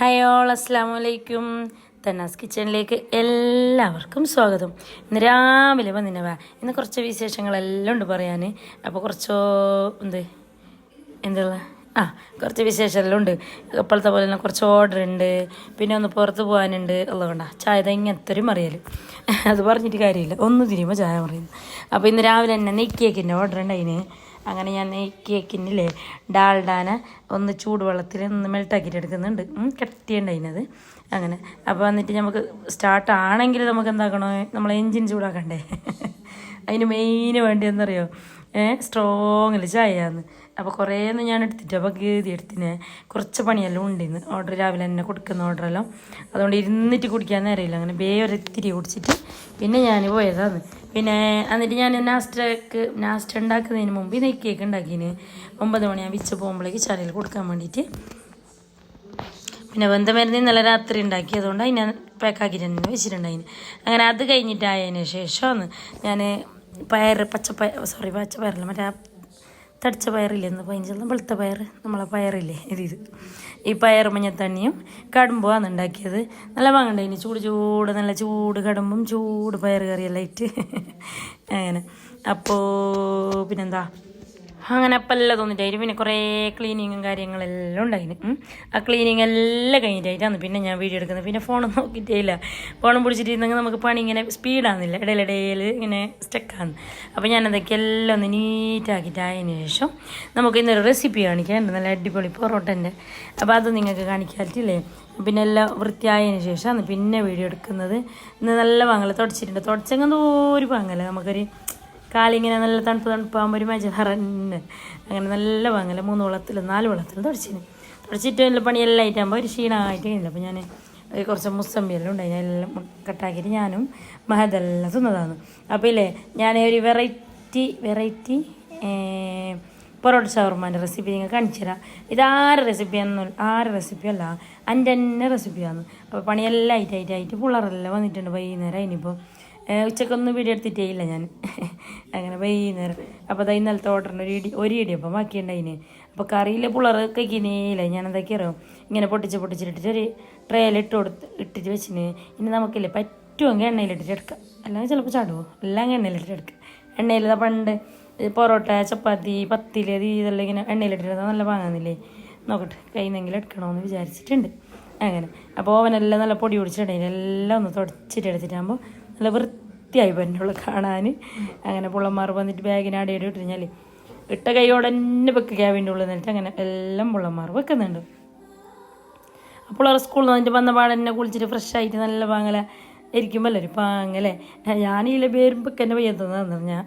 Hi അസ്സാം വലൈക്കും തന്നാസ് കിച്ചണിലേക്ക് എല്ലാവർക്കും സ്വാഗതം. ഇന്ന് രാവിലെ വന്നിനവാ. ഇന്ന് കുറച്ച് വിശേഷങ്ങളെല്ലാം ഉണ്ട് പറയാൻ അപ്പോൾ കുറച്ചോ എന്ത്? എന്തുള്ള? ആ കുറച്ച് വിശേഷമെല്ലാം ഉണ്ട്. ഇപ്പോഴത്തെ പോലെ തന്നെ കുറച്ച് ഓർഡർ ഉണ്ട്. പിന്നെ ഒന്ന് പുറത്ത് പോകാനുണ്ട്. ഉള്ളതുകൊണ്ടാ ചായ ഇങ്ങനത്തെ ഒരു മറിയൽ. അത് പറഞ്ഞിട്ട് കാര്യമില്ല. ഒന്ന് തിരിയുമ്പോൾ ചായ മറിയുന്നു അപ്പോൾ ഇന്ന് രാവിലെ തന്നെ നെയ്ക്കേക്കിന്റെ ഓർഡർ ഉണ്ട് ഉണ്ടായിന്. അങ്ങനെ ഞാൻ ഈ കേക്കിനില്ലേ ഡാൽഡാന ഒന്ന് ചൂടുവെള്ളത്തിൽ ഒന്ന് മെൽട്ടാക്കിയിട്ട് എടുക്കുന്നുണ്ട്. കെട്ടിയുണ്ട് അതിനത് അങ്ങനെ. അപ്പോൾ വന്നിട്ട് നമുക്ക് സ്റ്റാർട്ട് ആണെങ്കിൽ നമുക്ക് എന്താക്കണോ? നമ്മൾ എൻജിൻ ചൂടാക്കണ്ടേ? അതിന് മെയിന് വേണ്ടി എന്നറിയോ സ്ട്രോങ്ങിൽ ചായയാന്ന് അപ്പോൾ കുറേ ഒന്നും ഞാൻ എടുത്തിട്ട് അപ്പോൾ ഗീതി എടുത്തിന്. കുറച്ച് പണിയെല്ലാം ഉണ്ടിന്ന്. ഓർഡർ രാവിലെ തന്നെ കൊടുക്കുന്ന ഓർഡറെല്ലാം അതുകൊണ്ട് ഇരുന്നിട്ട് കുടിക്കാൻ നേരമില്ല. അങ്ങനെ ബേ ഒരിത്തിരി കുടിച്ചിട്ട് പിന്നെ ഞാൻ പോയതാണ് പിന്നെ എന്നിട്ട് ഞാൻ നാസ്റ്റക്ക് നാസ്റ്റ ഉണ്ടാക്കുന്നതിന് മുമ്പ് ഈ നെയ്ക്കേക്ക് ഉണ്ടാക്കിന്. ഒമ്പത് മണിയാകുമ്പോൾ വിച്ച് പോകുമ്പോഴേക്ക് ചാനലിൽ കൊടുക്കാൻ വേണ്ടിയിട്ട് പിന്നെ ബന്ധമരുന്ന് ഇന്നലെ രാത്രി ഉണ്ടാക്കി. അതുകൊണ്ട് അതിനെ പാക്കാക്കിയിട്ട് തന്നെ വെച്ചിട്ടുണ്ടായിന്. അങ്ങനെ അത് കഴിഞ്ഞിട്ടായതിന് ശേഷമാണ് ഞാൻ പയർ പച്ചപ്പയർ സോറി പച്ചപ്പയറില്ല മറ്റേ തടിച്ച പയറില്ലേ എന്ന് പതിനഞ്ച് വെളുത്ത പയർ നമ്മളെ പയറില്ലേ ഇത് ഇത്. ഈ പയർ മഞ്ഞത്തണ്ണിയും കടുമ്പുമാണ് ഉണ്ടാക്കിയത്. നല്ല വാങ്ങണ്ടായിന് ചൂട് ചൂട് നല്ല ചൂട് കടുമ്പും ചൂട് പയർ കറിയെല്ലാം ഇട്ട് അങ്ങനെ. അപ്പോൾ പിന്നെന്താ? അങ്ങനെ അപ്പം എല്ലാം തോന്നിട്ടായിരുന്നു പിന്നെ കുറേ ക്ലീനിങ്ങും കാര്യങ്ങളെല്ലാം ഉണ്ടായിന്. ആ ക്ലീനിങ് എല്ലാം കഴിഞ്ഞിട്ടായിട്ടാണ് പിന്നെ ഞാൻ വീഡിയോ എടുക്കുന്നത്. പിന്നെ ഫോൺ നോക്കിയിട്ടേ ഇല്ല ഫോണും പിടിച്ചിട്ടിരുന്നെങ്കിൽ നമുക്ക് പണി ഇങ്ങനെ സ്പീഡാകുന്നില്ല ഇടയിലിടയിൽ ഇങ്ങനെ സ്റ്റക്കാണ് അപ്പോൾ ഞാൻ അതൊക്കെ എല്ലാം ഒന്ന് നീറ്റാക്കിയിട്ടായതിനു ശേഷം നമുക്ക് ഇന്നൊരു റെസിപ്പി കാണിക്കാനുണ്ട് നല്ല അടിപൊളി പൊറോട്ടന്റെ. അപ്പോൾ അത് നിങ്ങൾക്ക് കാണിക്കാറ്റില്ലേ പിന്നെ എല്ലാം വൃത്തിയായതിന് ശേഷമാണ് പിന്നെ വീഡിയോ എടുക്കുന്നത്. ഇന്ന് നല്ല വാങ്ങല തുടച്ചിട്ടുണ്ട്. തുടച്ചെങ്കിൽ ഒരു വാങ്ങല നമുക്കൊരു കാലിങ്ങനെ നല്ല തണുപ്പ് തണുപ്പാകുമ്പോൾ ഒരു മജ നിറഞ്ഞ് അങ്ങനെ നല്ല വാങ്ങല. മൂന്ന് വെള്ളത്തിൽ നാല് വെള്ളത്തിൽ തുടച്ചിന്. തുടച്ചിട്ട് നല്ല പണിയെല്ലാം ആയിട്ടാകുമ്പോൾ ഒരു ക്ഷീണമായിട്ട് കഴിഞ്ഞില്ല. അപ്പോൾ ഞാൻ കുറച്ച് മുസമ്പിയെല്ലാം ഉണ്ടായി. ഞാൻ എല്ലാം കട്ടാക്കിയിട്ട് ഞാനും മഹതെല്ലാം തിന്നതാണ്. അപ്പോൾ ഇല്ലേ ഞാൻ ഒരു വെറൈറ്റി വെറൈറ്റി പൊറോട്ട ഷവർമാന്റെ റെസിപ്പി നിങ്ങൾ കാണിച്ചു തരാം. ഇത് ആറ് റെസിപ്പിയാണെന്ന് ആറ് റെസിപ്പിയല്ല എന്റെ റെസിപ്പിയാണ്. അപ്പോൾ പണിയെല്ലാം ആയിട്ട് പിള്ളേരെല്ലാം വന്നിട്ടുണ്ട് വൈകുന്നേരം. ഇനിയിപ്പോൾ ഉച്ചക്കൊന്നും വീഡിയോ എടുത്തിട്ടേ ഇല്ല ഞാൻ. അങ്ങനെ വൈകുന്നേരം. അപ്പോൾ അതാ ഇന്നലത്തെ ഓർഡറിന് ഒരു ഇടി ഒരു ഇടിയപ്പം ബാക്കിയുണ്ടായിന്. അപ്പോൾ കറിയിൽ പിള്ളേർ കഴിക്കുന്നേയില്ല ഞാൻ എന്തൊക്കെ അറിയാം ഇങ്ങനെ പൊട്ടിച്ച് പൊട്ടിച്ചിട്ടിട്ട് ഒരു ട്രേയിൽ ഇട്ട് കൊടുത്ത് ഇട്ടിട്ട് വെച്ചിന്. ഇനി നമുക്കില്ലേ പറ്റുമെങ്കിൽ എണ്ണയിലിട്ടിട്ട് എടുക്കാം. അല്ലെങ്കിൽ ചിലപ്പോൾ ചാടുമോ എല്ലാം എണ്ണയിലിട്ടിട്ട് എടുക്കാം. എണ്ണയിൽ പണ്ട് പൊറോട്ട ചപ്പാത്തി പത്തിൽ ഇതെല്ലാം ഇങ്ങനെ എണ്ണയിലിട്ടിട്ട് നല്ല വാങ്ങുന്നില്ലേ നോക്കട്ടെ കയ്യിൽ എടുക്കണമെന്ന് വിചാരിച്ചിട്ടുണ്ട്. അങ്ങനെ. അപ്പോൾ ഓവനെല്ലാം നല്ല പൊടി പിടിച്ചിട്ടുണ്ടെങ്കിൽ എല്ലാം ഒന്ന് തുടച്ചിട്ട് എടുത്തിട്ടാകുമ്പോൾ നല്ല വൃത്തിയായി പറ്റുള്ളൂ കാണാൻ അങ്ങനെ പുള്ളന്മാർ വന്നിട്ട് ബാഗിനാടി ഇട്ട് കഴിഞ്ഞാൽ ഇട്ട കൈയോടെ തന്നെ വെക്കുക ക്യാബിന്റെ ഉള്ളിൽ നിന്നിട്ട് അങ്ങനെ എല്ലാം പുള്ളന്മാർ വെക്കുന്നുണ്ട്. അപ്പോൾ അവർ സ്കൂളിൽ നിന്ന് വന്നിട്ട് വന്ന പാടെ തന്നെ കുളിച്ചിട്ട് ഫ്രഷ് ആയിട്ട് നല്ല പാങ്ങല ഇരിക്കുമ്പോൾ ഒരു പാങ്ങലേ. ഞാനീല പേരുമ്പോൾ എന്നെ വയ്യാത്തതെന്ന് ഞാൻ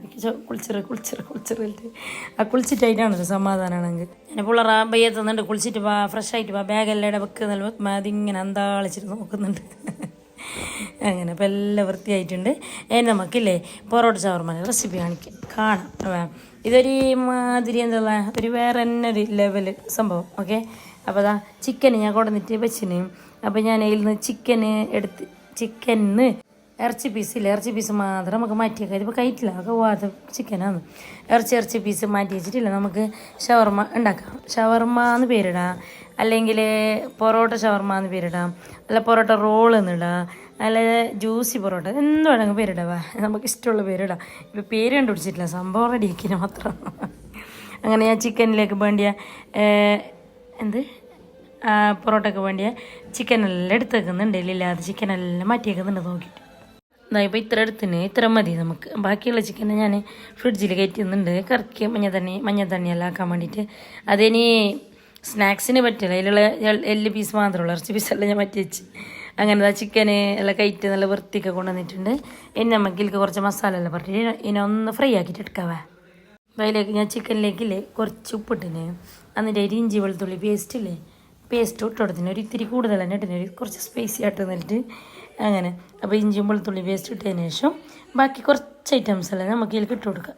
കുളിച്ചിറ് കുളിച്ചിറ് കുളിച്ചിറിട്ട് ആ കുളിച്ചിട്ടായിട്ടാണ് ഒരു സമാധാനമാണെങ്കിൽ ഞാൻ പിള്ളേർ ആ തന്നിട്ട് കുളിച്ചിട്ട് വാ ഫ്രഷ് ആയിട്ട് വാ ബാഗെല്ലാം ഇട വെക്കുന്ന അതിങ്ങനെ അന്താളിച്ചിട്ട് നോക്കുന്നുണ്ട്. അങ്ങനെ അപ്പോൾ എല്ലാം വൃത്തിയായിട്ടുണ്ട്. നമുക്കില്ലേ പൊറോട്ട ചവർമ്മ റെസിപ്പി കാണിക്കാം. കാണാം. ഇതൊരു മാതിരി എന്താ ഒരു വേറെ തന്നെ ഒരു ലെവൽ സംഭവം. ഓക്കെ അപ്പോൾ അതാ ചിക്കൻ ഞാൻ കൊണ്ടുവന്നിട്ട് വെച്ചിന്. അപ്പോൾ ഞാൻ അതിൽ നിന്ന് ചിക്കന് എടുത്ത് ചിക്കനിന്ന് ഇറച്ചി പീസില്ല ഇറച്ചി പീസ് മാത്രം നമുക്ക് മാറ്റിയേക്കാം. ഇതിപ്പോൾ കയറ്റില്ല അതൊക്കെ വാത ചിക്കനാണ് ഇറച്ചി ഇറച്ചി പീസ് മാറ്റി വെച്ചിട്ടില്ല. നമുക്ക് ഷവർമ്മ ഉണ്ടാക്കാം. ഷവർമ്മ എന്ന് പേരിടാം. അല്ലെങ്കിൽ പൊറോട്ട ഷവർമ എന്ന് പേരിടാം. അല്ല പൊറോട്ട റോൾ എന്നിടാം അല്ല ജ്യൂസി പൊറോട്ട എന്ത് വേണമെങ്കിൽ പേരിടാം. നമുക്ക് ഇഷ്ടമുള്ള പേരിടാം. ഇപ്പോൾ പേര് കണ്ടുപിടിച്ചിട്ടില്ല. സംഭവം റെഡിയാക്കിന് മാത്രം. അങ്ങനെ ഞാൻ ചിക്കനിലേക്ക് വേണ്ടിയ എന്ത്? പൊറോട്ടയ്ക്ക് വേണ്ടിയ ചിക്കനെല്ലാം എടുത്തേക്കുന്നുണ്ട്. ഇല്ലാതെ ചിക്കനെല്ലാം മാറ്റി വെക്കുന്നുണ്ട് നോക്കിയിട്ട്. ഇപ്പോൾ ഇത്ര എടുത്തിന് ഇത്ര മതി നമുക്ക്. ബാക്കിയുള്ള ചിക്കനെ ഞാൻ ഫ്രിഡ്ജിൽ കയറ്റുന്നുണ്ട് കറക്കി മഞ്ഞ തണ്ണിയെല്ലാം ആക്കാൻ വേണ്ടിയിട്ട്. അതിനി സ്നാക്സിന് പറ്റില്ല. അതിലുള്ള എല്ല് പീസ് മാത്രമുള്ള. ഇറച്ചി പീസെല്ലാം ഞാൻ മാറ്റി വെച്ച്. അങ്ങനെ ആ ചിക്കന് എല്ലാം കയറ്റി നല്ല വൃത്തിയൊക്കെ കൊണ്ടുവന്നിട്ടുണ്ട്. ഇനി നമുക്ക് ഇതിലേക്ക് കുറച്ച് മസാല എല്ലാം പറഞ്ഞിട്ട് ഇനി ഒന്ന് ഫ്രൈ ആക്കിയിട്ട് എടുക്കാവേ. അതിലേക്ക് ഞാൻ ചിക്കനിലേക്കില്ലേ കുറച്ച് ഉപ്പിട്ടിന് എന്നിട്ട് അരി ഇഞ്ചി വെളുത്തുള്ളി പേസ്റ്റ് ഇല്ലേ പേസ്റ്റ് ഇട്ട് കൊടുത്തിന്. ഒരു ഇത്തിരി കൂടുതൽ തന്നെ ഇട്ടിന്. ഒരു കുറച്ച് സ്പൈസി ആയിട്ട് നിന്നിട്ട് അങ്ങനെ. അപ്പോൾ ഇഞ്ചിയും വെളുത്തുള്ളി വേസ്റ്റ് ഇട്ടതിന് ശേഷം ബാക്കി കുറച്ച് ഐറ്റംസ് എല്ലാം നമുക്ക് ഇതിൽ ഇട്ട് കൊടുക്കാം.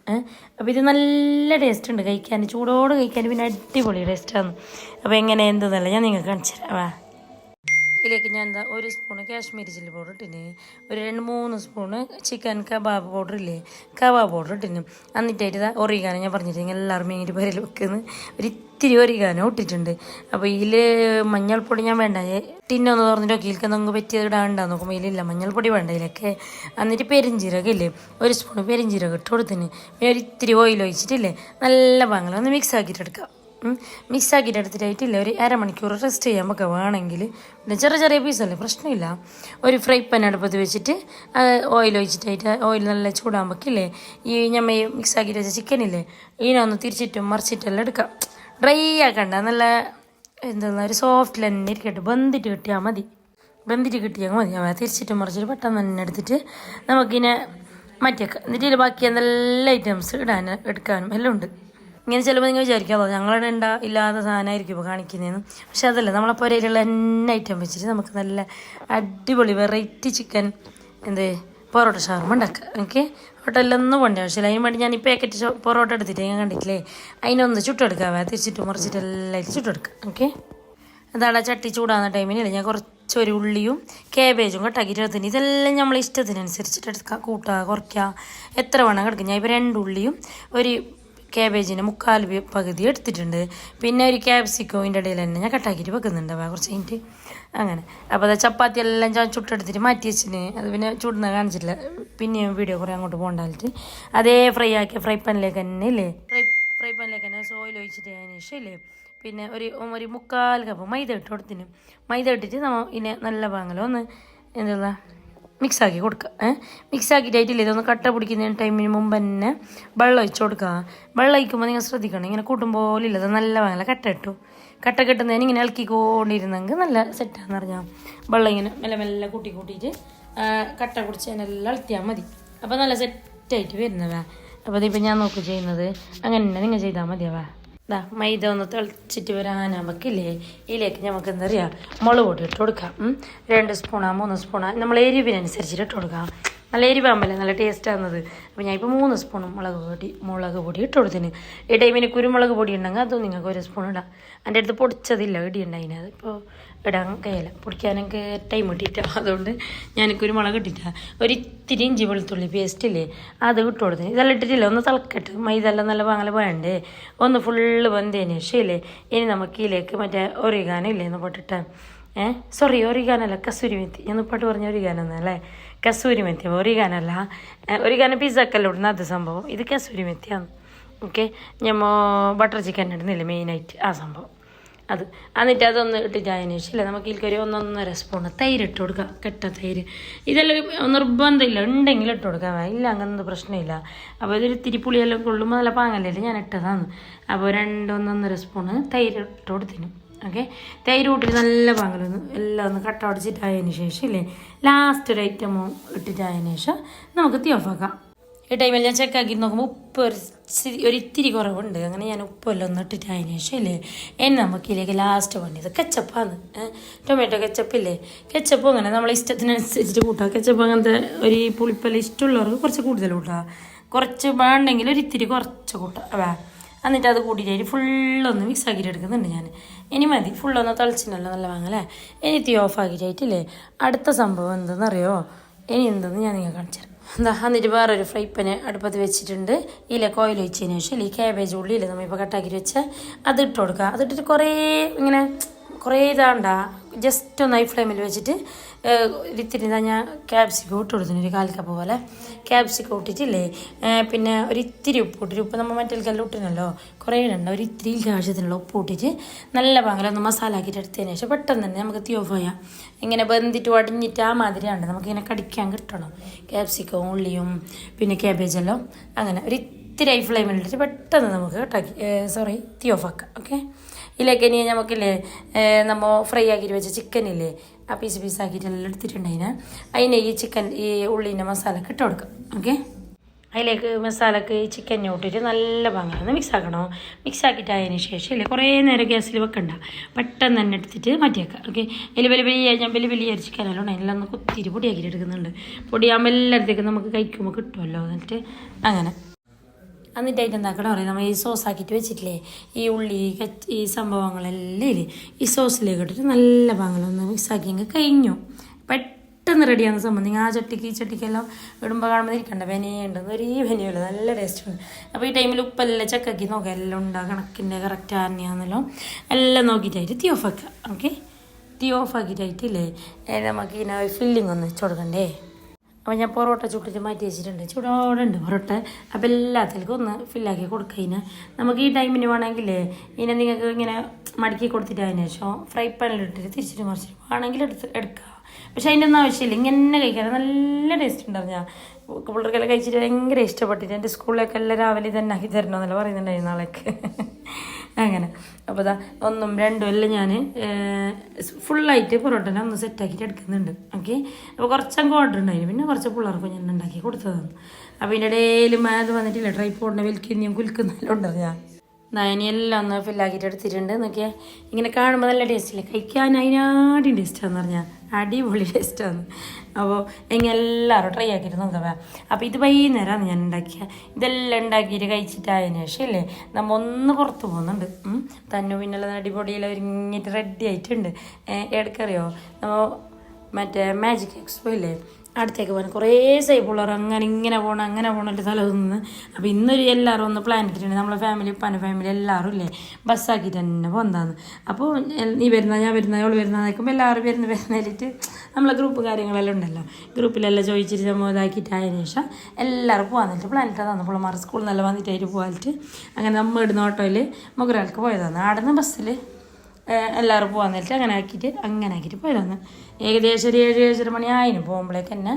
അപ്പോൾ ഇത് നല്ല ടേസ്റ്റ് ഉണ്ട്. കഴിക്കാൻ ചൂടോട് കഴിക്കാൻ പിന്നെ അടിപൊളി ടേസ്റ്റാണ് അപ്പോൾ എങ്ങനെ എന്തെന്നല്ല ഞാൻ നിങ്ങൾക്ക് കാണിച്ചു തരാം. ഇതിലേക്ക് ഞാൻ എന്താ ഒരു സ്പൂണ് കാശ്മീരി ചില്ലി പൗഡർ ഇട്ടിന്. ഒരു രണ്ട് മൂന്ന് സ്പൂണ് ചിക്കൻ കബാബ് പൗഡർ ഇല്ലേ? കബാബ് പൗഡർ ഇട്ടിന്. എന്നിട്ടായിട്ട് ഇതാ ഒറിയിക്കാനും ഞാൻ പറഞ്ഞിട്ടുണ്ട് എല്ലാവരും മീനിന്റെ പേരിൽ വെക്കുന്നത് ഒരു ഇത്തിരി ഒരിക്കാനോ ഇട്ടിട്ടുണ്ട്. അപ്പോൾ ഇതിൽ മഞ്ഞൾപ്പൊടി ഞാൻ വേണ്ട. ടിന്നൊന്ന് തുറന്നിട്ട് നോക്കി. ഇതിൽക്ക് നിങ്ങൾക്ക് പറ്റിയത് ഇടാണ്ടാ നോക്കുമ്പോൾ ഇതിലില്ല. മഞ്ഞൾപ്പൊടി വേണ്ട ഇതിലൊക്കെ. എന്നിട്ട് പെരിഞ്ചീരകം ഇല്ലേ? ഒരു സ്പൂണ് പെരിഞ്ചീരകം ഇട്ട് കൊടുത്തിന്. പിന്നെ ഒരു ഇത്തിരി ഓയിൽ ഒഴിച്ചിട്ടില്ലേ? നല്ല ഒന്ന് മിക്സ് ആക്കിയിട്ട് എടുക്കാം. മിക്സ് ആക്കിയിട്ട് എടുത്തിട്ടായിട്ടില്ല ഒരു അരമണിക്കൂർ റെസ്റ്റ് ചെയ്യാൻ ഒക്കെ വേണമെങ്കിൽ. പിന്നെ ചെറിയ ചെറിയ പീസല്ലേ പ്രശ്നമില്ല. ഒരു ഫ്രൈ പാൻ അടുപ്പത്ത് വെച്ചിട്ട് ഓയിൽ ഒഴിച്ചിട്ടായിട്ട് ഓയിൽ നല്ല ചൂടാകുമ്പോഴേക്കില്ലേ ഈ ഞമ്മ മിക്സ് ആക്കിയിട്ട് വെച്ച ചിക്കനില്ലേ ഇതിനൊന്ന് തിരിച്ചിട്ടും മറിച്ചിട്ടെല്ലാം എടുക്കാം. ഡ്രൈ ആക്കണ്ട. നല്ല എന്താ ഒരു സോഫ്റ്റ് തന്നെ ഇരിക്കട്ടെ. ബന്ധിട്ട് കിട്ടിയാൽ മതി. ബന്ധിട്ട് കിട്ടിയാൽ മതി. അവ തിരിച്ചിട്ട് മറിച്ചിട്ട് പെട്ടെന്ന് തന്നെ എടുത്തിട്ട് നമുക്കിനെ മാറ്റിയേക്കാം. എന്നിട്ട് ബാക്കി നല്ല ഐറ്റംസ് ഇടാനും എടുക്കാനും എല്ലാം ഉണ്ട്. ഇങ്ങനെ ചിലപ്പോൾ നിങ്ങൾ വിചാരിക്കാമോ ഞങ്ങളുടെ ഉണ്ടാ ഇല്ലാത്ത സാധനമായിരിക്കും ഇപ്പോൾ കാണിക്കുന്നതെന്ന്. പക്ഷെ അതല്ല നമ്മളപ്പോൾ ഒരേലുള്ള എന്നെ ഐറ്റം വെച്ചിട്ട് നമുക്ക് നല്ല അടിപൊളി വെറൈറ്റി ചിക്കൻ എന്ത് പൊറോട്ട ഷവർമ ഉണ്ടാക്കുക ഓക്കെ ഹോട്ടലിലൊന്നും പോകേണ്ട ആവശ്യമില്ല. അതിന് വേണ്ടി ഞാൻ ഈ പാക്കറ്റ് പൊറോട്ട എടുത്തിട്ട് ഞാൻ കണ്ടിട്ടില്ലേ? അതിനൊന്ന് ചുട്ടെടുക്കാവേ തിരിച്ചിട്ട് മറിച്ചിട്ട് എല്ലാം ചുട്ടെടുക്കുക ഓക്കെ അതാണ് ചട്ടി ചൂടാകുന്ന ടൈമിനില്ല ഞാൻ കുറച്ച് ഒരു ഉള്ളിയും കാബേജും കട്ടാക്കിയിട്ട് എടുത്തിന് ഇതെല്ലാം നമ്മൾ ഇഷ്ടത്തിനനുസരിച്ചിട്ട് എടുക്കുക കൂട്ടുക കുറയ്ക്കുക എത്ര വേണം കിടക്കുക ഞാൻ ഇപ്പോൾ രണ്ട് ഉള്ളിയും ഒരു കാബേജിന്റെ മുക്കാൽ പകുതി എടുത്തിട്ടുണ്ട്. പിന്നെ ഒരു ക്യാപ്സിക്കോയിന്റെ ഇടയിൽ തന്നെ ഞാൻ കട്ടാക്കിയിട്ട് വെക്കുന്നുണ്ട് അപ്പോൾ കുറച്ച് കഴിഞ്ഞിട്ട് അങ്ങനെ. അപ്പോൾ അത് ചപ്പാത്തി എല്ലാം ഞാൻ ചുട്ടെടുത്തിട്ട് മാറ്റി വെച്ചിന്. അത് പിന്നെ ചുടുന്ന കാണിച്ചിട്ടില്ല. പിന്നെയും വീഡിയോ കുറേ അങ്ങോട്ട് പോകണ്ടാലിട്ട് അതേ ഫ്രൈ ആക്കിയ ഫ്രൈ പാനിലേക്ക് തന്നെ ഇല്ലേ? ഫ്രൈ ഫ്രൈ പാനിലേക്ക് തന്നെ സോയിൽ ഒഴിച്ചിട്ട് അതിന് ശേഷം പിന്നെ ഒരു ഒരു മുക്കാൽ കപ്പ് മൈദ ഇട്ട് കൊടുത്തിന്. മൈദ ഇട്ടിട്ട് നമ്മൾ ഇതിനെ നല്ല പാങ്ങലോ ഒന്ന് എന്താ മിക്സ് ആക്കി കൊടുക്കുക ഏഹ് മിക്സ് ആക്കിയിട്ടായിട്ടില്ല ഇതൊന്ന് കട്ട പിടിക്കുന്നതിന് ടൈമിന് മുമ്പ് തന്നെ വെള്ളം ഒഴിച്ച് കൊടുക്കുക വെള്ളം ഒഴിക്കുമ്പോൾ നിങ്ങൾ ശ്രദ്ധിക്കണം ഇങ്ങനെ കൂട്ടുമ്പോലില്ല അത് നല്ല വാങ്ങല കട്ട ഇട്ടു കട്ട കെട്ടുന്നതിന് ഇങ്ങനെ ഇളക്കിക്കൊണ്ടിരുന്നെങ്കിൽ നല്ല സെറ്റാന്ന് പറഞ്ഞാൽ വെള്ളം ഇങ്ങനെ മെല്ലെ മെല്ലെ കൂട്ടി കൂട്ടിയിട്ട് കട്ട കുടിച്ച് പിടിച്ചതിനെല്ലാം അളത്തിയാൽ മതി. അപ്പോൾ നല്ല സെറ്റായിട്ട് വരുന്നവ അപ്പോൾ ഇതിപ്പോൾ ഞാൻ നോക്കി ചെയ്യുന്നത്. അങ്ങനെ തന്നെ നിങ്ങൾ ചെയ്താൽ മതിയാവാ ദാ മൈദ ഒന്ന് തിളച്ചിട്ട് വരാൻ നമുക്കില്ലേ? ഇതിലേക്ക് നമുക്ക് എന്താ പറയുക മുളക് പൊടി ഇട്ട് കൊടുക്കാം. രണ്ട് സ്പൂണാ മൂന്ന് സ്പൂണാ നമ്മൾ എരിവിനനുസരിച്ചിട്ട് ഇട്ട് കൊടുക്കാം. നല്ല എരിവാകുമ്പല്ലേ നല്ല ടേസ്റ്റ് ആകുന്നത് അപ്പോൾ ഞാൻ ഇപ്പോൾ മൂന്ന് സ്പൂൺ മുളക് പൊടി മുളക് പൊടി ഇട്ട് കൊടുത്തിന് ഈ ടൈമിന് കുരുമുളക് പൊടി ഉണ്ടെങ്കിൽ അതും നിങ്ങൾക്ക് ഒരു സ്പൂൺ ഇടാം. എന്റെ അടുത്ത് പൊടിച്ചതില്ല ഇടിയുണ്ടായിന് അത് ഇപ്പോൾ ഇടാൻ കഴിയില്ല. പൊടിക്കാനൊക്കെ ടൈം കിട്ടിയിട്ടാ? അതുകൊണ്ട് ഞാൻ മുളക് ഒരു ഇത്തിരി ഇഞ്ചി വെളുത്തുള്ളി പേസ്റ്റ് ഇല്ലേ അത് ഇട്ട് കൊടുത്തു. ഇതെല്ലാം ഇട്ടിട്ടില്ല? ഒന്ന് തിളക്കട്ട്. മൈദ എല്ലാം നല്ല വാങ്ങൽ വേണ്ടേ ഒന്ന് ഫുള്ള് വെന്തതിന് ശേഷം ഇല്ലേ ഇനി നമുക്ക് ഇതിലേക്ക് മറ്റേ ഒറിഗാനോ ഇല്ലേ എന്ന് പോട്ടിട്ട്. ഏഹ് സോറി ഒറിഗാനല്ല കസൂരി മെത്തി. ഞാൻ പോട്ട് പറഞ്ഞ ഒറിഗാനല്ലേ കസൂരി മെത്തി. ഒറിഗാനല്ല ഒറിഗാന പിസ്സക്കല്ല ഇടുന്ന അത് സംഭവം? ഇത് കസൂരി മെത്തിയാണ്. ഓക്കെ ഞമ്മ ബട്ടർ ചിക്കൻ ഇടുന്നില്ലേ മെയിനായിട്ട് ആ സംഭവം. അത്. എന്നിട്ട് അതൊന്ന് ഇട്ടിട്ട് അതിന് ശേഷമില്ല നമുക്ക് ഇതിൽക്കൊരു ഒന്നൊന്നര സ്പൂൺ തൈര് ഇട്ട് കൊടുക്കുക കെട്ട തൈര്. ഇതെല്ലാം നിർബന്ധമില്ല. ഉണ്ടെങ്കിൽ ഇട്ട് കൊടുക്കാം. ഇല്ല അങ്ങനത്തെ പ്രശ്നമില്ല. അപ്പോൾ ഇതൊരു ഇത്തിരി പുളിയെല്ലാം കൊള്ളുമ്പോൾ നല്ല പാങ്ങല്ലേ? ഞാൻ ഇട്ടതാണ്. അപ്പോൾ രണ്ടൊന്നൊന്നര സ്പൂണ് തൈര് ഇട്ട് കൊടുത്തിനും. ഓക്കെ? തൈര് കൂട്ടിട്ട് നല്ല പാങ്ങലൊന്ന് എല്ലാം ഒന്ന് കട്ട അടിച്ചിട്ട് ആയതിന് ശേഷം ഇല്ലേ? ലാസ്റ്റ് ഒരു ഐറ്റമോ ഇട്ടിട്ടായതിനു ശേഷം നമുക്ക് തീ ഓഫാക്കാം ഈ ടൈമിൽ ഞാൻ ചെക്കാക്കി നോക്കുമ്പോൾ ഉപ്പ് ഒരു ഒരിത്തിരി കുറവുണ്ട്. അങ്ങനെ ഞാൻ ഉപ്പെല്ലാം ഒന്ന് ഇട്ടിട്ട് അതിന് ശേഷം ഇല്ലേ എന്നെ നമുക്ക് ഇതിലേക്ക് ലാസ്റ്റ് വേണ്ടത് കെച്ചപ്പാണ് ടൊമാറ്റോ കെച്ചപ്പില്ലേ കെച്ചപ്പ് അങ്ങനെ നമ്മളെ ഇഷ്ടത്തിനനുസരിച്ചിട്ട് കൂട്ടാം. കെച്ചപ്പ് അങ്ങനത്തെ ഒരു പുളിപ്പെല്ലാം ഇഷ്ടമുള്ളവർക്ക് കുറച്ച് കൂടുതൽ കൂട്ടാം. കുറച്ച് വേണ്ടെങ്കിൽ ഒരിത്തിരി കുറച്ച് കൂട്ടാം. വേ എന്നിട്ട് അത് കൂട്ടിയിട്ട് ഫുള്ളൊന്ന് മിക്സ് ആക്കിയിട്ട് എടുക്കുന്നുണ്ട് ഞാൻ ഇനി മതി. ഫുള്ളൊന്ന് തളിച്ചിട്ടുണ്ടല്ലോ നല്ല വാങ്ങലേ ഇനി തീ ഓഫ് ആക്കിയിട്ടായിട്ടില്ലേ അടുത്ത സംഭവം എന്തെന്നറിയോ ഇനി എന്തെന്ന് ഞാൻ നിങ്ങൾ കാണിച്ചു തരാം. എന്നിട്ട് വേറൊരു ഫ്രൈ പാന് അടുപ്പത്ത് വെച്ചിട്ടുണ്ട്. ഇല്ല കോയിൽ വെച്ചതിന് ശേഷം ഈ ക്യാബേജ് ഉള്ളിയില്ലേ നമ്മളിപ്പോൾ കട്ടാക്കി വെച്ച് അത് ഇട്ട് കൊടുക്കുക അതിട്ടിട്ട് കുറേ ഇങ്ങനെ കുറേ ഇതാണ്ട ജസ്റ്റ് ഒന്ന് ഹൈ ഫ്ലെയിമിൽ വെച്ചിട്ട് ഇത്തിരി ഇതാ ഞാൻ ക്യാപ്സിക്കം ഇട്ട് കൊടുത്തിന് ഒരു കാൽ കപ്പ് പോലെ. ക്യാപ്സിക്കം ഇട്ടിട്ടില്ലേ? പിന്നെ ഒരു ഇത്തിരി ഉപ്പ് ഇട്ടിട്ട് ഉപ്പ് നമ്മൾ മറ്റേൽക്കെല്ലാം ഇട്ടിനല്ലോ കുറേ ഇടണ്ട ഒരു ഇത്തിരി ആവശ്യത്തിനുള്ള ഉപ്പ് ഇട്ടിട്ട് നല്ല പാങ്ങലൊന്ന് മസാല ആക്കിയിട്ട് എടുത്തതിന് ശേഷം പെട്ടെന്ന് തന്നെ നമുക്ക് തീ ഓഫ് ചെയ്യാം. ഇങ്ങനെ ബന്ധിട്ട് വടിഞ്ഞിട്ട് ആ മാതിരിയാണ് നമുക്കിങ്ങനെ കടിക്കാൻ കിട്ടണം. ക്യാപ്സിക്കവും ഉള്ളിയും പിന്നെ ക്യാബേജെല്ലാം അങ്ങനെ ഒരു ഇത്തിരി ഹൈ ഫ്ലെയിമിലിട്ടിട്ട് പെട്ടെന്ന് നമുക്ക് കട്ടാക്കി സോറി തീ ഓഫ് ആക്കാം. ഓക്കെ ഇതിലേക്ക് ഇനി നമുക്കില്ലേ നമ്മൾ ഫ്രൈ ആക്കിയിട്ട് വെച്ച ചിക്കനില്ലേ ആ പീസ് പീസ് ആക്കിയിട്ട് എല്ലാം എടുത്തിട്ടുണ്ടതിന് അതിനെ ഈ ചിക്കൻ ഈ ഉള്ളിന്റെ മസാല ഇട്ട് കൊടുക്കാം. ഓക്കെ അതിലേക്ക് മസാലക്ക് ഈ ചിക്കൻ ഇട്ടിട്ട് നല്ല ഭംഗിയാണ് മിക്സ് ആക്കണം? മിക്സ് ആക്കിയിട്ട് അതിന് ശേഷം ഇല്ലേ കുറേ നേരം ഗ്യാസിൽ വെക്കണ്ട. പെട്ടെന്ന് തന്നെ എടുത്തിട്ട് മാറ്റിയേക്കാം. ഓക്കെ വലിയ വലിയ വലിയ ഞാൻ വലിയ വലിയ ചിക്കനല്ലോ എല്ലാം ഒന്ന് കുത്തിരി പൊടിയാക്കിയിട്ട് എടുക്കുന്നുണ്ട്. പൊടിയാകുമ്പോൾ എല്ലായിടത്തേക്കും നമുക്ക് കഴിക്കുമ്പോൾ കിട്ടുമല്ലോ. എന്നിട്ട് അങ്ങനെ. എന്നിട്ട് അതിന്റെ എന്താക്കണം പറയും നമ്മൾ ഈ സോസ് ആക്കിയിട്ട് വെച്ചിട്ടില്ലേ? ഈ ഉള്ളി ഈ സംഭവങ്ങളെല്ലാം ഇല്ലേ? ഈ സോസിലേക്ക് ഇട്ടിട്ട് നല്ല പാങ്ങലൊന്ന് മിക്സ് ആക്കിയെങ്കിൽ കഴിഞ്ഞു. പെട്ടെന്ന് റെഡിയാകുന്ന നിങ്ങൾ ആ ചട്ടിക്ക് ഈ ചട്ടിക്കെല്ലാം ഇടുമ്പോൾ കാണുമ്പോൾ ഇരിക്കണ്ട. വെനയുണ്ട് ഒരേ വെനയുള്ളൂ നല്ല ടേസ്റ്റ് ഉണ്ട് അപ്പോൾ ഈ ടൈമിൽ ഉപ്പെല്ലാം ചക്കാക്കി നോക്കുക എല്ലാം ഉണ്ടാകും കണക്കിന്റെ കറക്റ്റ് ആണെന്നല്ലോ. എല്ലാം നോക്കിയിട്ടായിട്ട് തീ ഓഫ് ആക്കുക ഓക്കെ തീ ഓഫ് ആക്കിയിട്ടായിട്ടില്ലേ? നമുക്ക് ഇതിനെ ഫില്ലിംഗ് ഒന്ന് വെച്ച് കൊടുക്കണ്ടേ? അപ്പോൾ ഞാൻ പൊറോട്ട ചുട്ടിട്ട് മാറ്റി വെച്ചിട്ടുണ്ട്. ചൂടോടെ ഉണ്ട് പൊറോട്ട. അപ്പോൾ എല്ലാത്തിലേക്കും ഒന്ന് ഫില്ലാക്കി കൊടുക്കുക ഇതിനെ നമുക്ക് ഈ ടൈമിന് വേണമെങ്കിൽ ഇതിനെ നിങ്ങൾക്ക് ഇങ്ങനെ മടക്കി കൊടുത്തിട്ട് അതിന് ശേഷം ഫ്രൈ പാനിലിട്ടിട്ട് തിരിച്ചിട്ട് മറിച്ചിട്ട് വേണമെങ്കിൽ എടുത്ത് എടുക്കുക പക്ഷെ അതിന്റെ ഒന്നും ആവശ്യമില്ല. ഇങ്ങനെ കഴിക്കാൻ നല്ല ടേസ്റ്റ് ഉണ്ടാവും ഞാൻ പിള്ളേർക്കെല്ലാം കഴിച്ചിട്ട് ഭയങ്കര ഇഷ്ടപ്പെട്ടിട്ട് എന്റെ സ്കൂളിലേക്ക് എല്ലാം രാവിലെ തന്നെ ആക്കി തരണമെന്നല്ല പറയുന്നുണ്ടായിരുന്നു നാളേക്ക് അങ്ങനെ. അപ്പോൾ ഇതാ ഒന്നും രണ്ടും എല്ലാം ഞാൻ ഫുള്ളായിട്ട് പൊറോട്ടനെ ഒന്ന് സെറ്റാക്കിയിട്ട് എടുക്കുന്നുണ്ട്. ഓക്കെ? അപ്പോൾ കുറച്ചങ്ങ് ഓർഡർ ഉണ്ടായിരുന്നു പിന്നെ കുറച്ച് പിള്ളേർക്ക് ഞാൻ ഉണ്ടാക്കി കൊടുത്തതാണ്. അപ്പോൾ ഇതിന്റെ ഇടയിൽ അത് വന്നിട്ടില്ല. ട്രൈപ്പോടിനെ വലിക്കുന്നതും കുലുക്കുന്നതെല്ലാം ഉണ്ടല്ലോ ഞാൻ നയനി എല്ലാം ഒന്ന് ഫില്ലാക്കിയിട്ട് എടുത്തിട്ടുണ്ട്. നോക്കിയാൽ ഇങ്ങനെ കാണുമ്പോൾ നല്ല ടേസ്റ്റില്ലേ കഴിക്കാൻ അതിനാടും ടേസ്റ്റാന്ന് പറഞ്ഞാൽ അടിപൊളി ടേസ്റ്റാണ് അപ്പോൾ എങ്ങനെ എല്ലാവരും ട്രൈ ആക്കിയിട്ട് നോക്കാം അപ്പോൾ ഇത് വൈകുന്നേരമാണ് ഞാൻ ഉണ്ടാക്കിയ. ഇതെല്ലാം ഉണ്ടാക്കിയിട്ട് കഴിച്ചിട്ടായതിനു ശേഷം അല്ലേ നമ്മൾ ഒന്ന് പുറത്ത് പോകുന്നുണ്ട്. തന്നു പിന്നെല്ലാം അടിപൊളിയിൽ ഒരുങ്ങിയിട്ട് റെഡി ആയിട്ടുണ്ട്. ഇടക്കറിയോ നമ്മൾ മറ്റേ മാജിക് എക്സ്പോ ഇല്ലേ? അടുത്തേക്ക് പോകാൻ. കുറേ സേഫ് ഉള്ളവർ അങ്ങനെ ഇങ്ങനെ പോകണം അങ്ങനെ പോകണം തല നിന്ന്. അപ്പോൾ ഇന്നൊരു എല്ലാവരും ഒന്ന് പ്ലാൻ ഇട്ടിട്ടുണ്ട്. നമ്മളെ ഫാമിലി പന ഫാമിലി എല്ലാവരും ഇല്ലേ? ബസ്സാക്കിയിട്ട് തന്നെ പോകുന്നതാന്ന് അപ്പോൾ നീ വരുന്ന ഞാൻ വരുന്ന അവൾ വരുന്ന നിൽക്കുമ്പോൾ എല്ലാവരും വരുന്ന വരുന്നതിലിട്ട് നമ്മളെ ഗ്രൂപ്പ് കാര്യങ്ങളെല്ലാം ഉണ്ടല്ലോ. ഗ്രൂപ്പിലെല്ലാം ചോദിച്ചിട്ട് നമ്മൾ ഇതാക്കിയിട്ട് അതിന് ശേഷം എല്ലാവരും പോകാൻ നിന്നിട്ട് പ്ലാൻ ഇട്ടതാണ്. പിള്ളമാർ സ്കൂളിൽ നിന്നെല്ലാം വന്നിട്ടായിട്ട് പോകാനിട്ട് അങ്ങനെ നമ്മൾ ഇടുന്ന ഓട്ടോയിൽ മുഗരാൾക്ക് പോയതാണ്. അവിടെ നിന്ന് ബസ്സിൽ എല്ലാവരും പോകാൻ നേരത്തെ അങ്ങനെ ആക്കിയിട്ട് അങ്ങനെ ആക്കിയിട്ട് പോയതാണ്. ഏകദേശം ഒരു ഏഴ് ഏഴര മണി ആയിന് പോകുമ്പോഴേക്ക് തന്നെ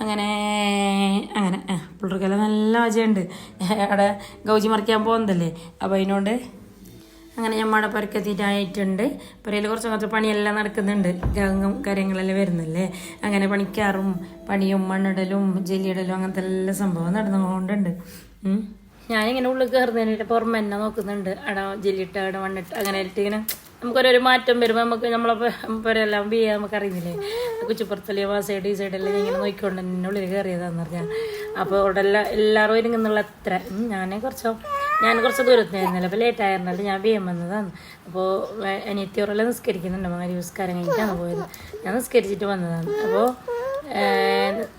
അങ്ങനെ അങ്ങനെ പിള്ളേർക്കെല്ലാം നല്ല മജയുണ്ട്. അവിടെ ഗൗജി മറിക്കാൻ പോകുന്നതല്ലേ? അപ്പോൾ അതിനോണ്ട് അങ്ങനെ ഞമ്മടെ പരക്കെത്തിയിട്ടായിട്ടുണ്ട്. പുരയിൽ കുറച്ച് കുറച്ച് പണിയെല്ലാം നടക്കുന്നുണ്ട്. ഗംഗം കാര്യങ്ങളെല്ലാം വരുന്നില്ലേ? അങ്ങനെ പണിക്കാറും പണിയും മണ്ണിടലും ജെല്ലിയിടലും അങ്ങനത്തെ എല്ലാ സംഭവം നടന്നുകൊണ്ടുണ്ട്. ഞാനിങ്ങനെ ഉള്ളിൽ കയറുന്നതിനായിട്ട് പുറമെ എന്നെ നോക്കുന്നുണ്ട്. അട ജെല്ലിട്ട് അവിടെ മണ്ണിട്ട് അങ്ങനെ ഇങ്ങനെ നമുക്കൊരു മാറ്റം വരുമ്പോൾ നമുക്ക് നമ്മളെ പുരെല്ലാം ബി നമുക്ക് അറിയുന്നില്ലേ? കുച്ചിപ്പുറത്തല്ലേ ആ സൈഡ് ഈ സൈഡെല്ലാം ഇങ്ങനെ നോക്കിക്കൊണ്ട് എന്നെ ഉള്ളിൽ കയറിയതാന്ന് പറഞ്ഞാൽ അപ്പോൾ അവിടെ എല്ലാം എല്ലാവരും ഒരുങ്ങുന്നുള്ള അത്ര. ഞാനേ കുറച്ചോ ഞാൻ കുറച്ച് ദൂരത്ത് ആയിരുന്നല്ലോ. അപ്പോൾ ലേറ്റ് ആയിരുന്നല്ലോ. ഞാൻ ബി എം വന്നതാണ് അപ്പോൾ അനിയത്തിയോറെല്ലാം നിസ്കരിക്കുന്നുണ്ട്. മകരി നിസ്കാരം കഴിഞ്ഞിട്ടാണ് പോയത്. ഞാൻ നിസ്കരിച്ചിട്ട് വന്നതാണ്. അപ്പോൾ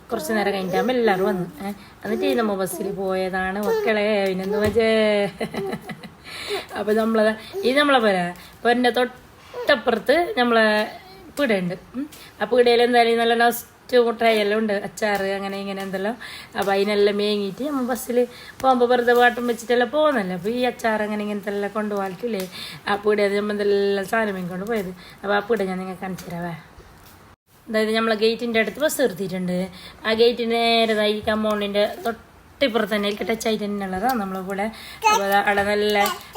കുറച്ച് നേരം കഴിഞ്ഞിട്ടാകുമ്പോൾ എല്ലാവരും വന്നു. എന്നിട്ട് നമ്മൾ നമ്മ ബസ്സിൽ പോയതാണ്. മക്കളെ പിന്നെന്ത് വെച്ചേ അപ്പോൾ നമ്മളെ ഇത് നമ്മളെ പോരാ പൊരന്റെ തൊട്ടപ്പുറത്ത് നമ്മളെ പീടയുണ്ട്. ആ പീടയിൽ എന്തായാലും നല്ല ലാസ്റ്റ് മുട്ടായെല്ലാം ഉണ്ട്. അച്ചാറ് അങ്ങനെ ഇങ്ങനെ എന്തെല്ലാം. അപ്പോൾ അതിനെല്ലാം മേങ്ങിയിട്ട് നമ്മൾ ബസ്സിൽ പോകുമ്പോൾ വെറുതെ പാട്ടും വെച്ചിട്ടെല്ലാം പോകുന്നല്ലോ? അപ്പോൾ ഈ അച്ചാർ അങ്ങനെ ഇങ്ങനത്തെ എല്ലാം കൊണ്ടുപോകാനില്ലേ ആ പീടയിൽ നമ്മൾ എന്തെല്ലാം സാധനം മേങ്ങിക്കൊണ്ട് പോയത്. അപ്പോൾ ആ പിട ഞാൻ നിങ്ങൾക്ക് കാണിച്ചു തരാവേ. അതായത് നമ്മളെ ഗേറ്റിന്റെ അടുത്ത് ബസ് നിർത്തിയിട്ടുണ്ട്. ആ ഗേറ്റിന് നേരതായി കമ്പൗണ്ടിന്റെ തൊട്ടിപ്പുറത്ത് തന്നെ ടച്ച് ആയിട്ട് തന്നെ ഉള്ളതാണ് നമ്മളിവിടെ അപ്പോൾ അവിടെ നല്ല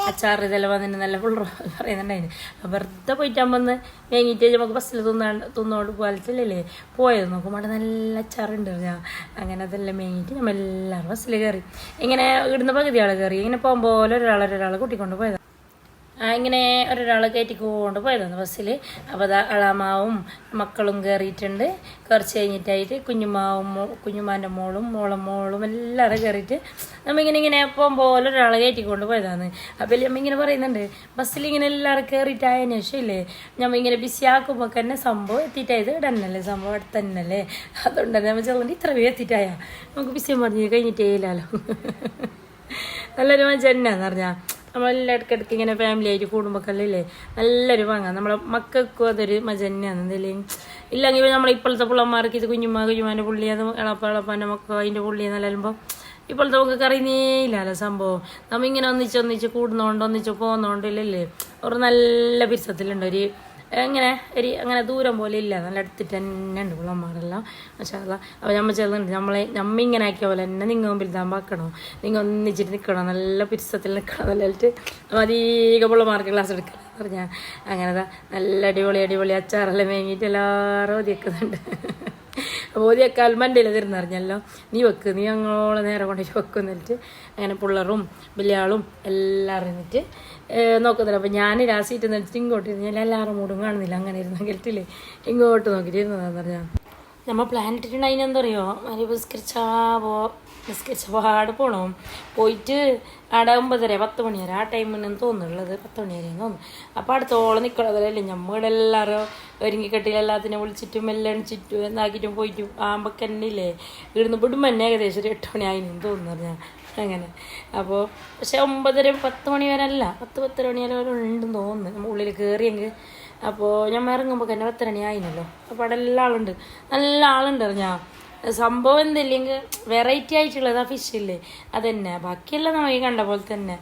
അച്ചാർ ഇതെല്ലാം വന്നിട്ട് നല്ല ഫുൾ പറയുന്നുണ്ടായിരുന്നു. അപ്പോൾ വെറുതെ പോയിട്ടാകുമ്പോൾ ഒന്ന് വേങ്ങിയിട്ട് നമുക്ക് ബസ്സിൽ തിന്നാണ്ട് തിന്നോണ്ട് പോലത്തില്ലല്ലേ പോയത് നോക്കുമ്പോൾ അവിടെ നല്ല അച്ചാറുണ്ട് അങ്ങനെ അതെല്ലാം വേങ്ങിയിട്ട് നമ്മൾ എല്ലാവരും ബസ്സിൽ കയറി ഇങ്ങനെ ഇടുന്ന പകുതി ആൾ കയറി ഇങ്ങനെ പോകുമ്പോൾ ഒരാൾ കൂട്ടിക്കൊണ്ട് പോയത്. ആ, ഇങ്ങനെ ഒരാൾ കയറ്റിക്കൊണ്ട് പോയതാണ് ബസ്സിൽ അപ്പോൾ അത് അളാമാവും മക്കളും കയറിയിട്ടുണ്ട് കുറച്ച് കഴിഞ്ഞിട്ടായിട്ട് കുഞ്ഞുമാവും കുഞ്ഞുമാന്റെ മോളും മോളും മോളും എല്ലാവരും കയറിയിട്ട് നമ്മിങ്ങനെ ഇങ്ങനെ പോകുമ്പോൾ ഒരാൾ കയറ്റിക്കൊണ്ട് പോയതാണ്. അപ്പോൾ നമ്മ ഇങ്ങനെ പറയുന്നുണ്ട് ബസ്സിൽ ഇങ്ങനെ എല്ലാവരും കയറിയിട്ടായതിനു ശേഷം ഇല്ലേ നമ്മ ഇങ്ങനെ ബിസി ആക്കുമ്പോൾ തന്നെ സംഭവം എത്തിയിട്ടായത് ഇവിടെ തന്നെയല്ലേ സംഭവം അവിടെ തന്നെയല്ലേ അതുകൊണ്ട് തന്നെ നമ്മൾ ചെറുകൊണ്ട് ഇത്ര പേര് എത്തിയിട്ടായ. നമുക്ക് ബിസി പറഞ്ഞ് കഴിഞ്ഞിട്ടേ ഇല്ലല്ലോ. നല്ലൊരു മജ തന്നെയാന്ന് പറഞ്ഞാൽ നമ്മളെല്ലാം ഇടയ്ക്കിടയ്ക്ക് ഇങ്ങനെ ഫാമിലി ആയിട്ട് കൂടുമ്പോഴൊക്കെ നല്ലൊരു വാങ്ങാം നമ്മളെ മക്കൾക്കും അതൊരു മജ തന്നെയാണ്. എന്തെങ്കിലും ഇല്ലെങ്കിൽ നമ്മളെ ഇപ്പോഴത്തെ പിള്ളമാർക്ക് ഇത് കുഞ്ഞുമ്മ കുഞ്ഞുമാന്റെ പുള്ളി അത് എളപ്പ ഇളപ്പാന്റെ മക്കൾ അതിന്റെ പുള്ളി എന്നല്ലുമ്പോൾ ഇപ്പോഴത്തെ നമുക്ക് അറിയുന്നേ ഇല്ലല്ലോ സംഭവം. നമ്മ ഇങ്ങനെ ഒന്നിച്ച് ഒന്നിച്ച് കൂടുന്നോണ്ട് ഒന്നിച്ച് പോകുന്നോണ്ടില്ലല്ലേ ഒരു നല്ല പിരിസത്തിലുണ്ട് ഒരു എങ്ങനെ? ഒരു അങ്ങനെ ദൂരം പോലെ ഇല്ല. നല്ല അടുത്തിട്ട് തന്നെ ഉണ്ട് പിള്ളമാരെല്ലാം പക്ഷേ അപ്പോൾ നമ്മൾ ചെല്ലുന്നുണ്ട് നമ്മളെ നമ്മ ഇങ്ങനെ ആക്കിയ പോലെ തന്നെ നിങ്ങൾ മുമ്പിൽ താൻ വെക്കണോ നിങ്ങൾ ഒന്നിച്ചിട്ട് നിൽക്കണം നല്ല പിരിസത്തിൽ നിൽക്കണം നല്ലിട്ട് അധികം പിള്ളമാർക്ക് ക്ലാസ് എടുക്കുക പറഞ്ഞാൽ അങ്ങനെ നല്ല അടിപൊളി അടിപൊളി അച്ചാറെല്ലാം വേങ്ങിയിട്ട് എല്ലാവരും ഒതിക്കുന്നുണ്ട് ഓതിയേക്കാൽ മണ്ടയിൽ തരുന്നറിഞ്ഞല്ലോ നീ വെക്ക്. നീ അങ്ങോളം നേരെ കൊണ്ടുപോയി വെക്കും എന്നിട്ട് അങ്ങനെ പിള്ളറും വലിയാളും എല്ലാം എന്നിട്ട് നോക്കുന്നില്ല. അപ്പം ഞാൻ രാസീറ്റ് നിന്നിട്ട് ഇങ്ങോട്ട് ഇരുന്ന് ഞാൻ എല്ലാവരും മൂടും കാണുന്നില്ല. അങ്ങനെ ഇരുന്ന കേട്ടില്ലേ ഇങ്ങോട്ട് നോക്കിയിട്ട് ഇരുന്നതാന്ന് പറഞ്ഞാൽ നമ്മൾ പ്ലാൻ ഇട്ടിട്ടുണ്ട് അതിനെന്താ അറിയോ അതിന് നിസ്കരിച്ചാ പോ നിസ്കരിച്ച പാട് പോകണം പോയിട്ട് അവിടെ ഒമ്പതര പത്ത് മണി വരെ ആ ടൈമിന് തോന്നുന്നുള്ളത് പത്ത് മണി വരെ തോന്നുന്നു അപ്പോൾ അടുത്തോളം നിൽക്കണതല്ലേ നമ്മുടെ എല്ലാവരും ഒരുങ്ങിക്കെട്ടിൽ എല്ലാത്തിനും വിളിച്ചിട്ടും എല്ലാം എണിച്ചിട്ടും എന്താക്കിയിട്ടും പോയിട്ടും. ആകുമ്പോൾ തന്നെ ഇല്ലേ ഇവിടുന്ന് വിടുമ്പോൾ തന്നെ ഏകദേശം ഒരു എട്ട് മണി ആയിരുന്നു തോന്നുന്നു ഞാൻ അങ്ങനെ. അപ്പോൾ പക്ഷെ ഒമ്പതര പത്ത് മണി വരെ അല്ല പത്ത് പത്തര മണി വരെ ഉണ്ടെന്ന് തോന്നുന്നു. നമ്മൾ ഉള്ളിൽ കയറിയെങ്കിൽ അപ്പോൾ ഞാൻ ഇറങ്ങുമ്പോൾ തന്നെ പത്തര മണി ആയിനല്ലോ. അപ്പോൾ അവിടെ എല്ലാ ആളുണ്ട്. നല്ല ആളുണ്ട് ഞാൻ സംഭവം എന്തില്ലെങ്കിൽ വെറൈറ്റി ആയിട്ടുള്ളത് ആ ഫിഷ് ഇല്ലേ? അതന്നെ. ബാക്കിയെല്ലാം ഈ കണ്ട പോലെ തന്നെ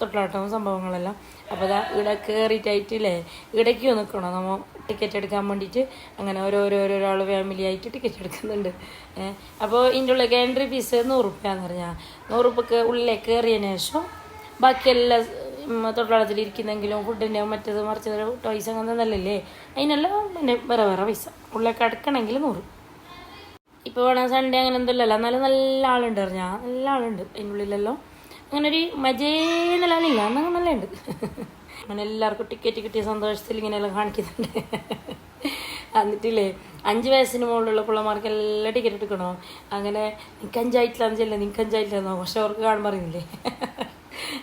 തൊട്ടാട്ടവും സംഭവങ്ങളെല്ലാം. അപ്പോൾ അതാ ഇവിടെ കയറിയിട്ടായിട്ടില്ലേ ഇടയ്ക്ക് നിൽക്കണം നമ്മൾ ടിക്കറ്റ് എടുക്കാൻ വേണ്ടിയിട്ട് അങ്ങനെ ഓരോരോരോരാൾ ഫാമിലി ആയിട്ട് ടിക്കറ്റ് എടുക്കുന്നുണ്ട്. അപ്പോൾ ഇതിന്റെ ഉള്ളിലേക്ക് എൻട്രി ഫീസ് നൂറ് റുപ്യാന്ന് പറഞ്ഞാൽ നൂറ് റുപ്യക്ക് ഉള്ളിലേക്ക് കയറിയതിന് ശേഷം ബാക്കിയെല്ലാം തൊട്ടാളത്തിൽ ഇരിക്കുന്നെങ്കിലും ഫുഡിന്റെ മറ്റേത് മറിച്ചത് ടോയ്സ് അങ്ങനെ നല്ലല്ലേ അതിനെല്ലാം പിന്നെ വേറെ വേറെ പൈസ. ഉള്ളിലേക്ക് അടക്കണമെങ്കിൽ നൂറ്. ഇപ്പോൾ വേണം സൺഡേ അങ്ങനെ എന്തല്ലല്ലോ എന്നാലും നല്ല ആളുണ്ട് പറഞ്ഞാൽ നല്ല ആളുണ്ട്. അതിനുള്ളിലെല്ലാം അങ്ങനെ ഒരു മജേന്നലാലില്ല എന്നാൽ നല്ല ഉണ്ട് അങ്ങനെ എല്ലാവർക്കും ടിക്കറ്റ് കിട്ടിയ സന്തോഷത്തിൽ ഇങ്ങനെയെല്ലാം കാണിക്കുന്നുണ്ട്. എന്നിട്ടില്ലേ അഞ്ച് വയസ്സിന് മുകളിലുള്ള പിള്ളമാർക്ക് എല്ലാ ടിക്കറ്റ് എടുക്കണോ? അങ്ങനെ നിനക്ക് അഞ്ചായിട്ടില്ലാന്ന് ചെല്ലാം നിനക്ക് അഞ്ചായിട്ടില്ലെന്നോ പക്ഷെ അവർക്ക് കാണുമ്പോൾ അറിയില്ലേ?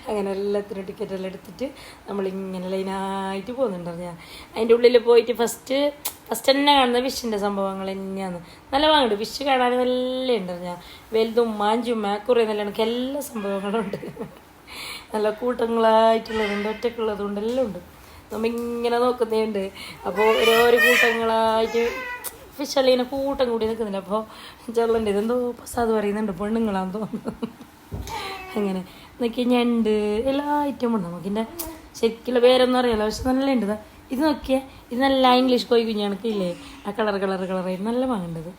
അങ്ങനെ എല്ലാത്തിനും ടിക്കറ്റ് എല്ലാം എടുത്തിട്ട് നമ്മളിങ്ങനെ ലൈനായിട്ട് പോകുന്നുണ്ടായിരുന്നു ഞാൻ. അതിന്റെ ഉള്ളിൽ പോയിട്ട് ഫസ്റ്റ് ഫസ്റ്റ് തന്നെ കാണുന്ന വിഷിന്റെ സംഭവങ്ങൾ തന്നെയാണ്. നല്ല വാങ്ങുന്നുണ്ട് വിഷ് കാണാൻ നല്ല ഉണ്ടായിരുന്നു ഞാൻ. വലുതും മാഞ്ചും കുറേ നല്ല എനിക്ക് എല്ലാ സംഭവങ്ങളും ഉണ്ട്. നല്ല കൂട്ടങ്ങളായിട്ടുള്ളതുണ്ട് ഒറ്റക്കുള്ളതുകൊണ്ട് എല്ലാം ഉണ്ട്. നമ്മ ഇങ്ങനെ നോക്കുന്നതുണ്ട് അപ്പോൾ ഓരോരോ കൂട്ടങ്ങളായിട്ട് ഫിഷ് അല്ലെങ്കിൽ കൂട്ടം കൂടി നിൽക്കുന്നില്ല അപ്പോൾ ചെള്ളന്റെ ഇതെന്തോ പ്രസാദ് പറയുന്നുണ്ട് പെണ്ണുങ്ങളാന്ന് തോന്നുന്നു. അങ്ങനെ. നോക്കി ഞണ്ട് എല്ലാ ഐറ്റവും ഉണ്ട്? നമുക്കിന്റെ ശരിക്കുള്ള പേരൊന്നും അറിയാലോ പക്ഷെ നല്ല ഉണ്ട്. ഇത് നോക്കിയേ ഇത് നല്ല ഇംഗ്ലീഷ് കോഴി കുഞ്ഞാണക്കില്ലേ ആ കളർ കളർ കളറായി നല്ല വാങ്ങേണ്ടത്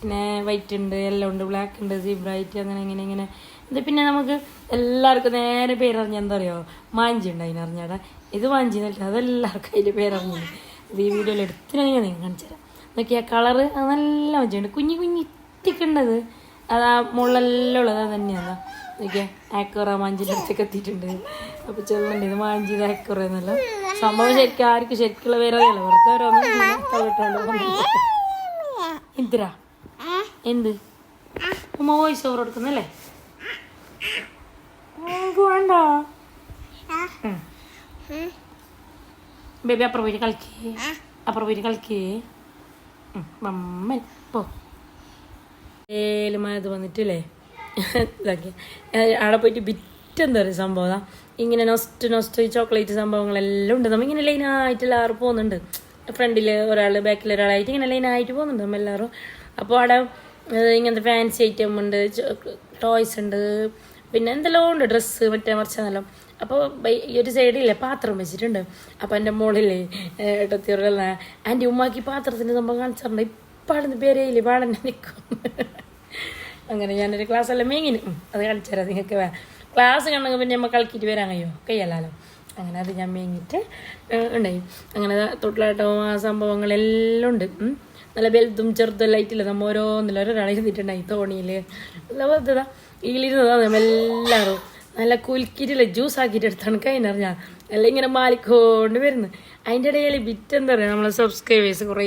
പിന്നെ വൈറ്റ് ഉണ്ട് യെല്ലോ ഉണ്ട് ബ്ലാക്ക് ഉണ്ട് സീബ്രൈറ്റ് അങ്ങനെ ഇങ്ങനെ ഇങ്ങനെ. ഇത് പിന്നെ നമുക്ക് എല്ലാവർക്കും നേരെ പേരറിഞ്ഞ എന്താ പറയുക മാഞ്ചി ഉണ്ട് അതിനറിഞ്ഞാടാ ഇത് മാഞ്ചി എന്നല്ല അതെല്ലാവർക്കും അതിന്റെ പേരറിഞ്ഞു. അത് ഈ വീഡിയോയിൽ എടുത്തിനാണ് ഞാൻ നിങ്ങൾ കാണിച്ചു തരാം. നോക്കിയാ കളറ് അത് നല്ല മഞ്ചുണ്ട് കുഞ്ഞു കുഞ്ഞിത്തിക്കുണ്ടത് അത് ആ മുള്ളെല്ലാം ഉള്ളത് അത് തന്നെയാണ് നോക്കിയാ ആക്കുറ മാഞ്ചിന്റെ അടുത്തേക്ക് എത്തിയിട്ടുണ്ട്. അപ്പോൾ ചെല്ലുണ്ട് ഇത് മാഞ്ചി ഇത് ആക്കുറ എന്നല്ല. സംഭവം ശരിക്കും ആർക്കും ശരിക്കുള്ള പേരറിയാലോ? വെറുതെ ഓരോന്നും എന്തിരാ എന്ത്? ഉമ്മ വോയിസ് ഓവർ കൊടുക്കുന്നല്ലേ? വേണ്ട. ബേബി അപ്പുറം പോയിട്ട് കളിക്കേ. അപ്പുറം പോയിട്ട് കളിക്കേ. മമ്മൻ പോ. ഏലുമായത് വന്നിട്ടില്ലേ? ഇതാക്കി. അവിടെ പോയിട്ട് ബിറ്റെന്താ പറയുക സംഭവം ഇങ്ങനെ നൊസ്റ്റ് നൊസ്റ്റ് ചോക്ലേറ്റ് സംഭവങ്ങളെല്ലാം ഉണ്ട്. നമ്മൾ ഇങ്ങനെ ലൈനായിട്ട് എല്ലാവരും പോകുന്നുണ്ട്. ഫ്രണ്ടിൽ ഒരാൾ ബാക്കിൽ ഒരാളായിട്ട് ഇങ്ങനെ ലൈനായിട്ട് പോകുന്നുണ്ട് നമ്മൾ എല്ലാവരും. അപ്പോൾ അവിടെ ഇങ്ങനത്തെ ഫാൻസി ഐറ്റം ഉണ്ട് ടോയ്സ് ഉണ്ട്. പിന്നെ എന്തെല്ലാം ഉണ്ട്? ഡ്രസ്സ് മറ്റേ മറിച്ചെന്നെല്ലാം അപ്പോൾ ഈ ഒരു സൈഡില്ലേ പാത്രം വെച്ചിട്ടുണ്ട്. അപ്പോൾ എന്റെ മോളില്ലേ ഏട്ടത്തിയുള്ള ആന്റി ഉമ്മാക്കി പാത്രത്തിന്റെ സംഭവം കാണിച്ചിട്ടുണ്ട് ഇപ്പാടുന്ന പേരയില്ലേ പാടന്നെ നിൽക്കും അങ്ങനെ ഞാനൊരു ക്ലാസ് മീങ്ങിന്. അത് കാണിച്ചു തരാം നിങ്ങൾക്ക് വേ ക്ലാസ് കണ്ടെങ്കിൽ പിന്നെ നമ്മൾ കളിക്കിട്ട് വരാൻ കഴിയോ കയ്യല്ലാലോ അങ്ങനെ അത് ഞാൻ മീങ്ങിട്ട് ഉണ്ടായി. അങ്ങനെ തൊട്ടിലാട്ടവും ആ സംഭവങ്ങളെല്ലാം ഉണ്ട്. നല്ല വലുതും ചെറുതും ലൈറ്റില്ല നമ്മൾ ഓരോന്നില്ല ഒരാളെ ഇരുന്നിട്ടുണ്ടായി തോണിയിൽ നല്ല വെറുതെ ഇതിലിരുന്നതാണ് നമ്മൾ എല്ലാവരും നല്ല കുലുക്കിട്ടില്ല ജ്യൂസ് ആക്കിയിട്ട് എടുത്താണ് കഴിഞ്ഞറിഞ്ഞാൽ എല്ലാം ഇങ്ങനെ മാലിക്കൊണ്ട് വരുന്നത് അതിന്റെ ഇടയിൽ ബിറ്റ് എന്താ പറയുക? നമ്മളെ സബ്സ്ക്രൈബേഴ്സ് കുറേ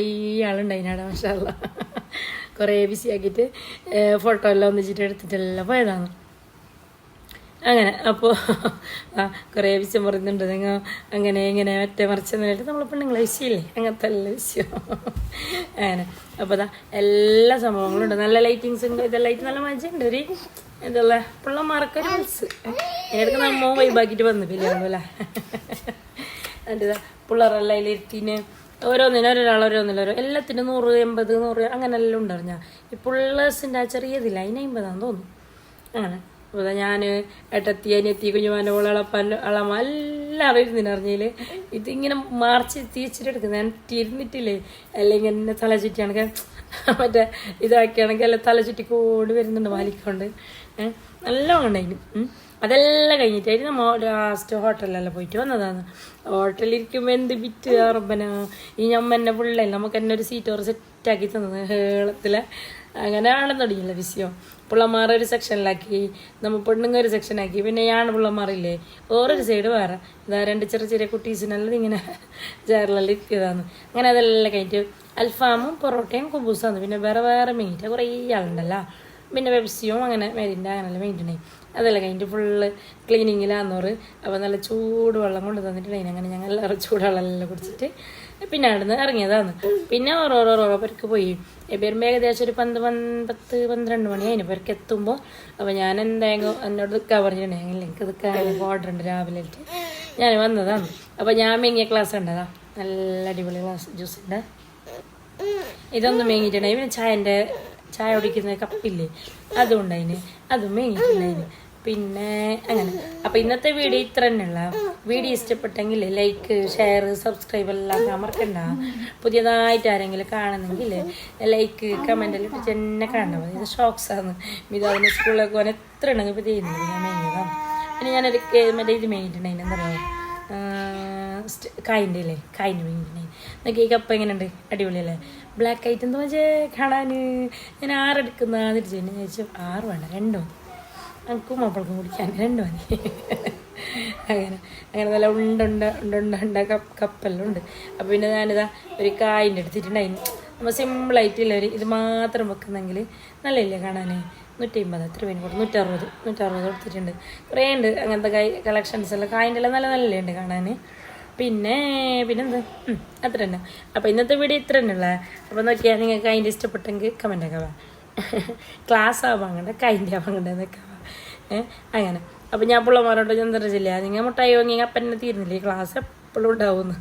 ആളുണ്ടായിനാടാ മാഷാല്ല കുറേ ബിസി ആക്കിയിട്ട് ഫോട്ടോ എല്ലാം ഒന്നിച്ചിട്ട് എടുത്തിട്ടെല്ലാം പോയതാണ് അങ്ങനെ അപ്പോൾ ആ കുറേ വിഷയം പറയുന്നുണ്ട്. നിങ്ങൾ അങ്ങനെ ഇങ്ങനെ മറ്റേ മറിച്ചെന്നായിട്ട് നമ്മൾ പെണ്ണുങ്ങളെ വിഷയമില്ലേ അങ്ങനത്തെ എല്ലാ വിഷയം. അങ്ങനെ അപ്പോൾ അതാ എല്ലാ സംഭവങ്ങളും ഉണ്ട്. നല്ല ലൈറ്റിങ്സ് ഉണ്ട്. ഇതെല്ലാം ആയിട്ട് നല്ല മജയുണ്ട് ഒരു ഇതുള്ള പിള്ളമാർക്ക് മറക്കൊരു മനസ്സ് ഏതൊക്കെ നമ്മ വൈബാക്കിയിട്ട് വന്നു പിന്നെ പിള്ളേണ്ടല്ലേ എന്നിട്ട് പിള്ളേരെല്ലാം അതിലിരുത്തിന് ഓരോന്നിനും ഒരാൾ ഓരോന്നിനും ഓരോ. എല്ലാത്തിനും നൂറ് എൺപത് നൂറ് അങ്ങനെയെല്ലാം ഉണ്ടായിരുന്നു ഞാൻ. ഈ പിള്ളേഴ്സിന്റെ ആ ചെറിയതില്ല അതിന് അമ്പതാന്ന് തോന്നുന്നു. അങ്ങനെ. അപ്പോൾ ഞാൻ ഏട്ടത്തി അനിയത്തി കുഞ്ഞുമാന്റെ മോളെ അളപ്പാൻ അളമ എല്ലാവരും അറിഞ്ഞാൽ ഇതിങ്ങനെ മാർച്ച് തീച്ചിട്ട് എടുക്കുന്നത്. ഞാൻ തിരുന്നിട്ടില്ലേ അല്ലെങ്കിൽ എന്നെ തല ചുറ്റിയാണെങ്കിൽ മറ്റേ ഇതാക്കിയാണെങ്കിൽ എല്ലാം തല കൂടി വരുന്നുണ്ട് വാലിക്കൊണ്ട് നല്ല ഉണ്ടായിരുന്നു അതെല്ലാം കഴിഞ്ഞിട്ടായിരുന്നു നമ്മൾ ലാസ്റ്റ് ഹോട്ടലിലെല്ലാം പോയിട്ട് വന്നതാണ്. ഹോട്ടലിരിക്കുമ്പോൾ എന്ത് ബിറ്റ് അറബന ഈ ഞമ്മന്നെ പിള്ളേ നമുക്ക് തന്നെ ഒരു സീറ്റ് ഓർ സെറ്റാക്കി തന്നത്. ഹേളത്തിലെ. അങ്ങനെ ആണെന്ന് തുടങ്ങിയില്ല വിഷയം. പിള്ളമാർ ഒരു സെക്ഷനിലാക്കി നമ്മൾ പെണ്ണുങ്ങൾ ഒരു സെക്ഷനാക്കി പിന്നെ ഞാൻ പിള്ളമാറില്ലേ ഓരോരു സൈഡ് വേറെ. ഇതാ രണ്ട് ചെറിയ ചെറിയ കുട്ടീസിനെല്ലാം ഇങ്ങനെ ചേറിലെല്ലാം ഇരിക്കുന്നതാണ് അങ്ങനെ അതെല്ലാം കഴിഞ്ഞിട്ട് അൽഫാമും പൊറോട്ടയും കുബൂസാണ്. പിന്നെ വേറെ വേറെ മീറ്റ് കുറേ ആളുണ്ടല്ലോ. പിന്നെ പെപ്സിയും അങ്ങനെ മേരിന്റെ അങ്ങനെല്ലാം മേയിട്ടുണ്ടായി അതല്ല കഴിഞ്ഞിട്ട് ഫുള്ള് ക്ലീനിങ്ങിലാന്നോറ് അപ്പോൾ നല്ല ചൂട് വെള്ളം കൊണ്ട് തന്നിട്ടുണ്ടായിന് അങ്ങനെ ഞങ്ങൾ എല്ലാവരും ചൂടുവെള്ളമെല്ലാം കുടിച്ചിട്ട് പിന്നെ അവിടുന്ന് ഇറങ്ങിയതാണ്. പിന്നെ ഓരോരോ പേർക്ക് പോയി. എബേരും ഏകദേശം ഒരു പന്ത് പന്ത്രത്ത് പന്ത്രണ്ട് മണി അതിന് പേർക്ക് എത്തുമ്പോൾ അപ്പോൾ ഞാൻ എന്തായാലും എന്നോട് നിൽക്കാൻ പറഞ്ഞിട്ടുണ്ടെങ്കിൽ എനിക്ക് നിൽക്കാൻ ഓർഡർ ഉണ്ട് രാവിലെ ഞാൻ വന്നതാണ്. അപ്പോൾ ഞാൻ മേങ്ങിയ ക്ലാസ് ഉണ്ടതാ നല്ല അടിപൊളി ക്ലാസ് ജ്യൂസ് ഉണ്ട് ഇതൊന്നും മേങ്ങിയിട്ടുണ്ടായി പിന്നെ ചായന്റെ ചായ കുടിക്കുന്ന കപ്പില്ലേ അതും ഉണ്ടായിന്. അതും മേങ്ങിയിട്ടുണ്ടായിന്. പിന്നെ അങ്ങനെ. അപ്പോൾ ഇന്നത്തെ വീഡിയോ ഇത്ര തന്നെയുള്ള വീഡിയോ ഇഷ്ടപ്പെട്ടെങ്കിൽ ലൈക്ക് ഷെയർ സബ്സ്ക്രൈബ് എല്ലാം അമർക്കണ്ട പുതിയതായിട്ട് ആരെങ്കിലും കാണുന്നെങ്കിൽ ലൈക്ക് കമന്റ് എല്ലാം ഇട്ടിട്ട് തന്നെ കാണണം. മതി ഇത് ഷോക്സ് ആണ് ഇത് അതിന് സ്കൂളിലൊക്കെ പോകാൻ എത്ര ഉണ്ടെങ്കിൽ ഇപ്പോൾ ചെയ്യുന്നത് ഞാൻ മേങ്ങിയതാണ് പിന്നെ ഞാനൊരു മറ്റേ ഇത് മേങ്ങിയിട്ടുണ്ടായിരുന്നു എന്താ പറയുക കായിന്റെ അല്ലേ കായിന്റെ മേങ്ങിയിട്ടുണ്ടായി നോക്കി ഈ കപ്പ എങ്ങനെയുണ്ട്? അടിപൊളിയല്ലേ ബ്ലാക്ക് ആയിട്ട് എന്താ വെച്ചാൽ കാണാൻ ഞാൻ ആറെടുക്കുന്നതെന്ന് ചോദിച്ചു ഞാൻ ചോദിച്ചു ആറ് വേണ്ട രണ്ടോ? എനിക്കും മക്കൾക്കും കുടിക്കാൻ രണ്ടു മതി. അങ്ങനെ അങ്ങനെ നല്ല ഉണ്ടുണ്ട ഉണ്ടുണ്ട ഉണ്ട കപ്പ് കപ്പെല്ലാം ഉണ്ട്. അപ്പോൾ പിന്നെ ഞാനിതാ ഒരു കായിന്റെ എടുത്തിട്ടുണ്ടായിരുന്നു നമ്മൾ സിമ്പിളായിട്ടില്ല ഒരു ഇത് മാത്രം വെക്കുന്നെങ്കിൽ നല്ലയില്ലേ കാണാൻ? നൂറ്റി അമ്പത് എത്ര പേര് കൊടുത്തു? നൂറ്ററുപത് നൂറ്ററുപത് കൊടുത്തിട്ടുണ്ട്. കുറേ ഉണ്ട് അങ്ങനത്തെ കായ് കളക്ഷൻസ് എല്ലാം കായിന്റെ എല്ലാം നല്ല നല്ല ഉണ്ട് കാണാൻ? പിന്നെ പിന്നെന്ത്? അത്ര തന്നെ. അപ്പോൾ ഇന്നത്തെ വീഡിയോ ഇത്ര തന്നെ ഉള്ളത് അപ്പോൾ നോക്കിയാൽ നിങ്ങൾക്ക് അതിന്റെ ഇഷ്ടപ്പെട്ടെങ്കിൽ കമന്റ് ഒക്കെ വാ. ക്ലാസ് ആവാങ്ങണ്ട കൈന്റെ ആവാൻ ഏഹ് അങ്ങനെ. അപ്പോൾ ഞാൻ പിള്ളമാരോട് ചന്ദ്രജില്ല നിങ്ങൾ മുട്ടായി വാങ്ങി അപ്പം തീരുന്നില്ലേ. ക്ലാസ് എപ്പോഴും ഉണ്ടാവുമെന്ന്.